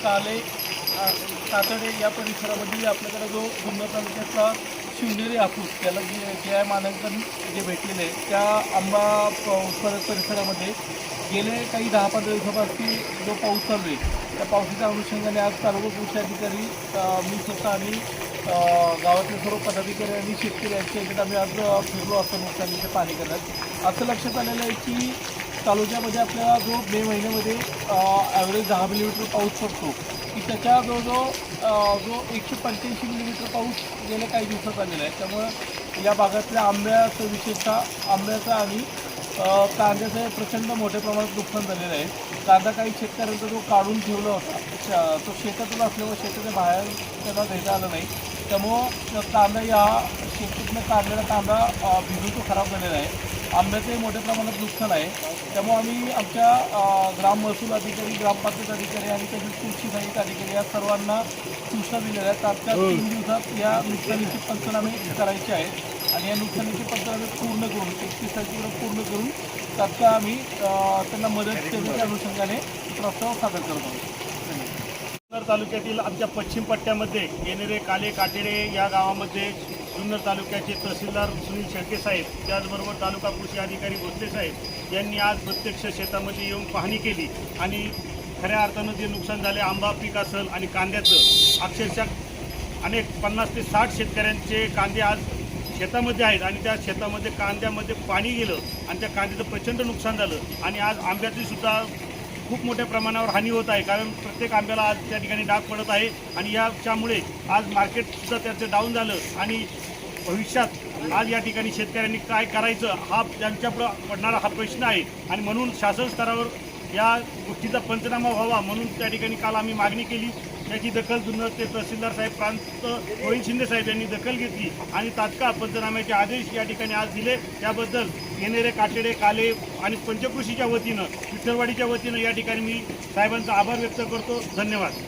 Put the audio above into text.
काले तातडे कातडे या परिसरामध्ये आपल्याकडे जो जुन्नर तालुक्याचा शिवनेरी हापूस त्याला जे जे आय मानांकन जे भेटलेलं आहे त्या आंबा उत्पादक परिसरामध्ये गेले काही दहा पंधरा दिवसापासून जो पाऊस चालू आहे त्या पावसाच्या अनुषंगाने आज तालुका कृषी अधिकारी मी स्वतः आणि गावातले सर्व पदाधिकारी आणि शेतकरी यांच्या याच्यात आम्ही आज फिरलो असतो नुकसानीचे पाणी करण्यात असं लक्षात आलेलं आहे की तालुक्यामध्ये आपल्याला जो मे महिन्यामध्ये ॲव्हरेज दहा मिलीमीटर पाऊस पडतो की त्याच्या जवळजवळ जो जो एकशे पंच्याऐंशी मिलीमीटर पाऊस गेल्या काही दिवसात आलेला आहे. त्यामुळं या भागातल्या आंब्याचं विशेषतः आंब्याचं आणि कांद्याचं प्रचंड मोठ्या प्रमाणात नुकसान झालेलं आहे. कांदा काही शेतकऱ्यांचा जो काढून ठेवला होता श- तो शेतातून असल्यामुळे शेताच्या बाहेर त्यांना देता आलं नाही. त्यामुळं कांदा या शेतीतनं काढलेला कांदा भिजून तो खराब झालेला आहे. आंब्याचंही मोठ्या प्रमाणात नुकसान आहे. त्यामुळे आम्ही आमच्या ग्राम महसूल अधिकारी ग्रामपंचायत अधिकारी आणि तसेच कृषी सहाय्यक अधिकारी या सर्वांना सूचना दिलेल्या आहेत. तात्काळ तीन दिवसात या नुकसानीचे पंचनामे करायचे आहेत आणि या नुकसानीचे पंचनामे पूर्ण करून एकतीस तारखेला पूर्ण करून तात्काळ आम्ही त्यांना मदत देण्याच्या अनुषंगाने प्रस्ताव सादर करत आहोत. तालुक्यातील आमच्या पश्चिम पट्ट्यामध्ये येणेरे काले काटेरे या गावामध्ये जुन्नर तालुक्याचे तहसीलदार सुनील शेळके साहेब त्याचबरोबर तालुका कृषी अधिकारी भोसले साहेब यांनी आज प्रत्यक्ष शेतामध्ये येऊन पाहणी केली आणि खऱ्या अर्थानं जे नुकसान झाले आंबा पीक असेल आणि कांद्याचं अक्षरशः अनेक पन्नास ते साठ शेतकऱ्यांचे कांदे आज शेतामध्ये आहेत आणि त्या शेतामध्ये कांद्यामध्ये पाणी गेलं आणि त्या कांद्याचं प्रचंड नुकसान झालं आणि आज आंब्याची सुद्धा खूप मोठ्या प्रमाणावर हानी होत आहे. कारण प्रत्येक आंब्याला आज त्या ठिकाणी डाग पडत आहे आणि याच्यामुळे आज मार्केटसुद्धा त्याचं डाऊन झालं आणि भविष्यात आज या ठिकाणी शेतकऱ्यांनी काय करायचं हा त्यांच्यापुढं पडणारा हा प्रश्न आहे. आणि म्हणून शासन स्तरावर या गोष्टीचा पंचनामा व्हावा म्हणून त्या ठिकाणी काल आम्ही मागणी केली. त्याची दखल जुन्नरचे तहसीलदार साहेब प्रांत गोविंद शिंदे साहेब यांनी दखल घेतली आणि तात्काळ पंचनाम्याचे आदेश या ठिकाणी आज दिले. त्याबद्दल येणेरे काटेडे काले आणि पंचकृषीच्या वतीनं विठ्ठलवाडीच्या वतीनं या ठिकाणी मी साहेबांचा आभार व्यक्त करतो. धन्यवाद.